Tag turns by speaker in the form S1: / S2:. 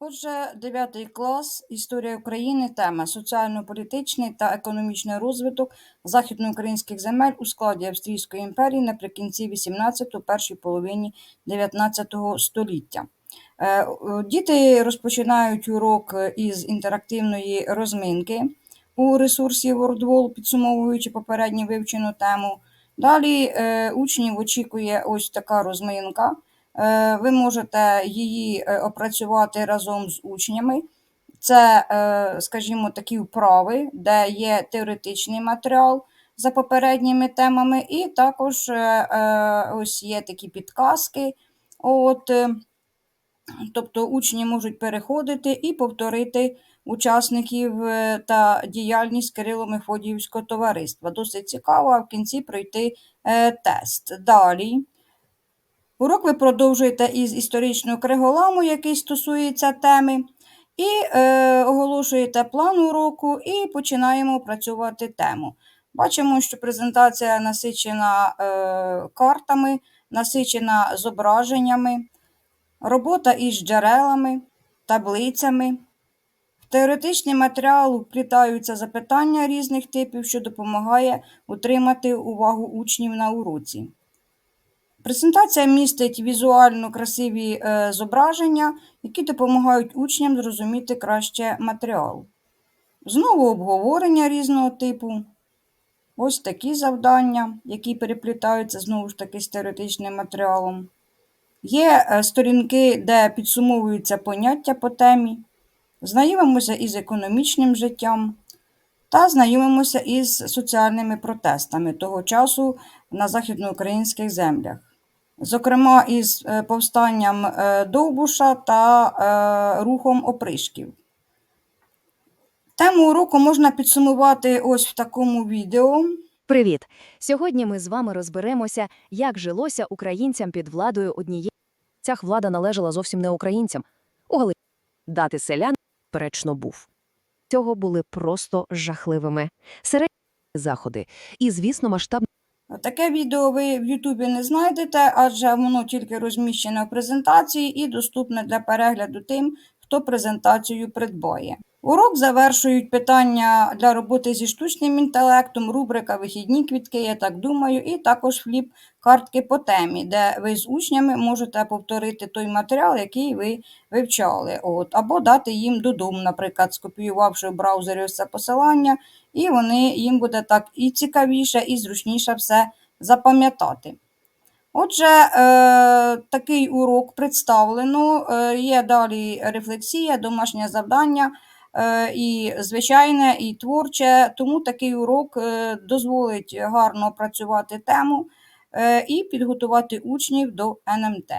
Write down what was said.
S1: Отже, 9 клас Історія України. Тема соціально-політичний та економічний розвиток західноукраїнських земель у складі Австрійської імперії наприкінці 18-го, першій половині 19 століття. Е, Діти розпочинають урок із інтерактивної розминки у ресурсі WordWall, підсумовуючи попередню вивчену тему. Далі е, учнів очікує ось така розминка. Е, Ви можете її е, опрацювати разом з учнями. Це, е, скажімо, такі вправи, де є теоретичний матеріал за попередніми темами, і також ось є такі підказки. От, тобто учні можуть переходити і повторити учасників та діяльність Кирило-Мефодіївського товариства. Досить цікаво, а в кінці пройти тест. Далі. Урок ви продовжуєте із історичного криголаму, який стосується теми, і е, оголошуєте план уроку і починаємо опрацьовувати тему. Бачимо, що презентація насичена е, картами, насичена зображеннями, робота із джерелами, таблицями. В теоретичний матеріал вплітаються запитання різних типів, що допомагає утримати увагу учнів на уроці. Презентація містить візуально красиві е, зображення, які допомагають учням зрозуміти краще матеріал. Знову обговорення різного типу. Ось такі завдання, які переплітаються знову ж таки з теоретичним матеріалом. Є е, сторінки, де підсумовуються поняття по темі. Знайомимося із економічним життям та знайомимося із соціальними протестами того часу на західноукраїнських землях. Зокрема, із е, повстанням е, Довбуша та е, рухом опришків. Тему уроку можна підсумувати ось в такому відео.
S2: Привіт! Сьогодні ми з вами розберемося, як жилося українцям під владою однієї. Ця влада належала зовсім не українцям. У Галичині дати селян перечно був. Цього були просто жахливими. Середні заходи. І, звісно, масштаб
S1: Таке відео ви в Ютубі не знайдете, адже воно тільки розміщене в презентації і доступне для перегляду тим, хто презентацію придбає. Урок завершують питання для роботи зі штучним інтелектом, рубрика Вихідні квітки, я так думаю, і також фліп картки по темі, де ви з учнями можете повторити той матеріал, який ви вивчали. От, або дати їм додому, наприклад, скопіювавши в браузері це посилання, і вони їм буде так і цікавіше, і зручніше все запам'ятати. Отже, е, такий урок представлено. Е, є далі рефлексія, домашнє завдання, е, і звичайне, і творче. Тому такий урок дозволить гарно працювати тему і підготувати учнів до НМТ.